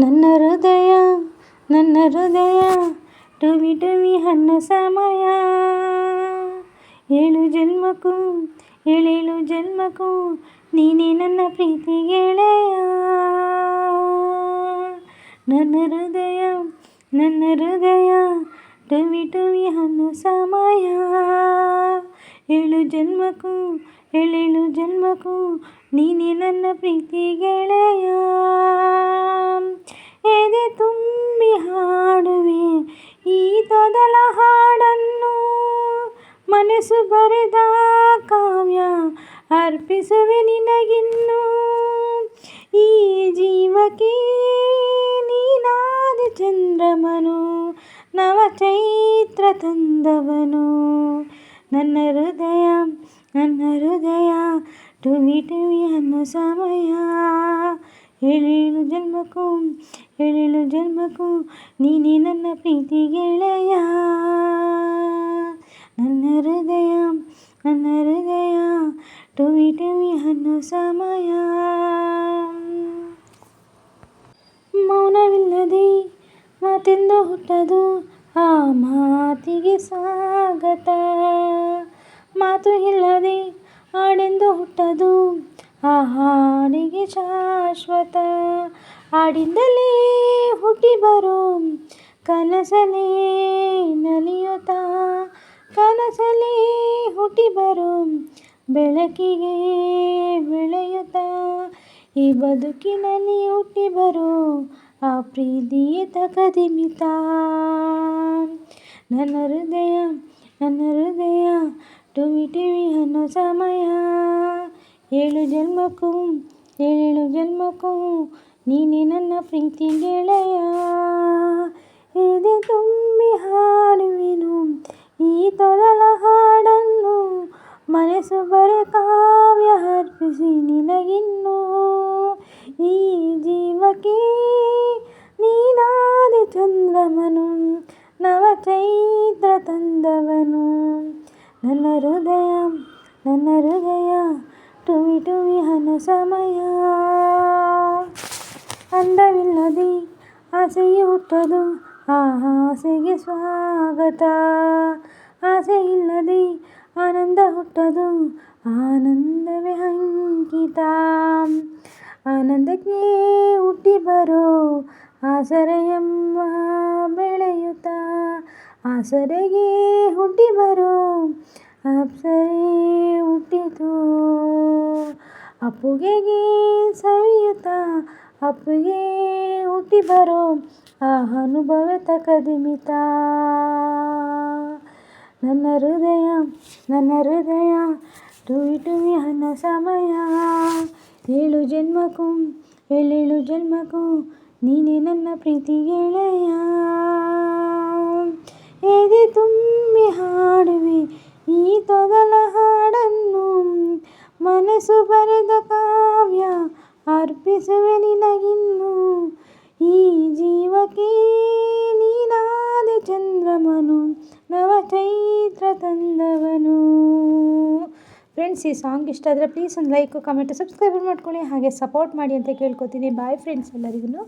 ನನ್ನ ಹೃದಯ ನನ್ನ ಹೃದಯ ಟುವಿ ಟುವಿ ಹನ್ನ ಸಮಯ. ಏಳು ಜನ್ಮಕ್ಕೂ, ಏಳೇಳು ಜನ್ಮಕ್ಕೂ ನೀನೇ ನನ್ನ ಪ್ರೀತಿ ಗೆಳೆಯ. ನನ್ನ ಹೃದಯ ನನ್ನ ಹೃದಯ ಟುವಿ ಟುವಿ ಹನ್ನ ಸಮಯ. ಏಳು ಜನ್ಮಕ್ಕೂ, ಏಳೇಳು ಜನ್ಮಕ್ಕೂ ನೀನೇ ನನ್ನ ಪ್ರೀತಿ ಗೆಳೆಯ. ಮನಸ್ಸು ಬರೆದ ಕಾವ್ಯ ಅರ್ಪಿಸುವೆ ನಿನಗಿನ್ನು ಈ ಜೀವಕ್ಕೆ ನೀನಾದ ಚಂದ್ರಮನು ನವ ಚೈತ್ರ ತಂದವನು ನನ್ನ ಹೃದಯ ನನ್ನ ಹೃದಯ ಟುವಿ ಟುವಿ ಅನ್ನೋ ಸಮಯ ಏಳೇಳು ಜನ್ಮಕ್ಕೂ ಏಳೇಳು ಜನ್ಮಕ್ಕೂ ನೀನೇ ನನ್ನ ಪ್ರೀತಿ ಗೆಳೆಯ ನನ್ನ ಹೃದಯ ನನ್ನ ಹೃದಯ, ಟುವಿ ಟುವಿ ಅನ್ನೋ ಸಮಯ. ಮೌನವಿಲ್ಲದೆ ಮಾತೆಂದು ಹುಟ್ಟದು ಆ ಮಾತಿಗೆ ಸ್ವಾಗತ. ಮಾತು ಇಲ್ಲದೆ ಹಾಡೆಂದು ಹುಟ್ಟದು ಆ ಹಾಡಿಗೆ ಶಾಶ್ವತ. ಹಾಡಿಂದಲೇ ಹುಟ್ಟಿ ಬರೋ ಕನಸಲೇ ನಲಿಯುತ್ತಾ ಕನಸಲೇ ಹುಟ್ಟಿ ಬರೋ ಬೆಳಕಿಗೆ ಬೆಳೆಯುತ್ತಾ ಈ ಬದುಕಿನಲ್ಲಿ ಹುಟ್ಟಿ ಬರೋ ಆ ಪ್ರೀತಿಯೇ ತಕದಿಮಿತ ನನ್ನ ಹೃದಯ ನನ್ನ ಹೃದಯ, ಟುವಿ ಟಿವಿ ಅನ್ನೋ ಸಮಯ. ಏಳು ಜನ್ಮಕ್ಕೂ ಏಳು ಜನ್ಮಕ್ಕೂ ನೀನೇ ನನ್ನ ಪ್ರೀತಿ ಗೆಳೆಯ ಎದೆ ತುಂಬಿ ಹಾಡುವೆನು ಈ ತೊದಲ ಹಾಡನ್ನು ಮನಸ್ಸು ಬರೆ ಕಾವ್ಯ ಅರ್ಪಿಸಿ ನಿನಗಿನ್ನು. ಈ ಜೀವಕ್ಕೆ ನೀನಾದಿ ಚಂದ್ರಮನು ನವ ಚೈತ್ರ ತಂದವನು. ನನ್ನ ಹೃದಯ ನನ್ನ ಹೃದಯ, ಟುವಿ ಟುವಿ ಹನ ಸಮಯ. ಅಂದವಿಲ್ಲದೆ ಆಸೆಯು ಹುಟ್ಟದು, ಆ ಆಸೆಗೆ ಸ್ವಾಗತ. ಆಸೆ ಇಲ್ಲದೆ ಆನಂದ ಹುಟ್ಟದು, ಆನಂದವೇ ಅಂಕಿತ. ಆನಂದಕ್ಕೆ ಹುಟ್ಟಿ ಬರೋ ಆಸರೆಯಮ್ಮ ಬೆಳೆಯುತ್ತ, ಆಸರೆಗೆ ಹುಟ್ಟಿ ಬರೋ ಅಪ್ಸರೆ ಹುಟ್ಟಿತು. ಅಪ್ಪುಗೆಗೆ ಸವಿಯುತ್ತ, ಅಪ್ಪುಗೆ ಹುಟ್ಟಿ ಬರೋ ಆ ಅನುಭವ ತಕದಿಮಿತ ನನ್ನ ಹೃದಯ ನನ್ನ ಹೃದಯ ಟುವಿ ಟುವಿ ಅನ್ನೋ ಸಮಯ. ಏಳು ಜನ್ಮಕ್ಕೂ, ಏಳೇಳು ಜನ್ಮಕ್ಕೂ ನೀನೇ ನನ್ನ ಪ್ರೀತಿ ಗೆಳೆಯ. ಎದೆ ತುಂಬಿ ಹಾಡುವೆ ಈ ತೊದಲ ಹಾಡನ್ನು, ಮನಸ್ಸು ಬರೆದ ಕಾವ್ಯ ಅರ್ಪಿಸುವೆ ನಿನಗಿನ್ನು. ಈ ಜೀವಕ್ಕೆ ನೀನಾದ ಫ್ರೆಂಡ್ಸ್ ಈ ಸಾಂಗ್ ಇಷ್ಟ ಆದರೆ ಪ್ಲೀಸ್ ಒಂದು ಲೈಕು ಕಮೆಂಟು ಸಬ್ಸ್ಕ್ರೈಬ್ ಮಾಡ್ಕೊಳ್ಳಿ. ಹಾಗೆ ಸಪೋರ್ಟ್ ಮಾಡಿ ಅಂತ ಕೇಳ್ಕೊತೀನಿ. ಬಾಯ್ ಫ್ರೆಂಡ್ಸ್ ಎಲ್ಲರಿಗೂ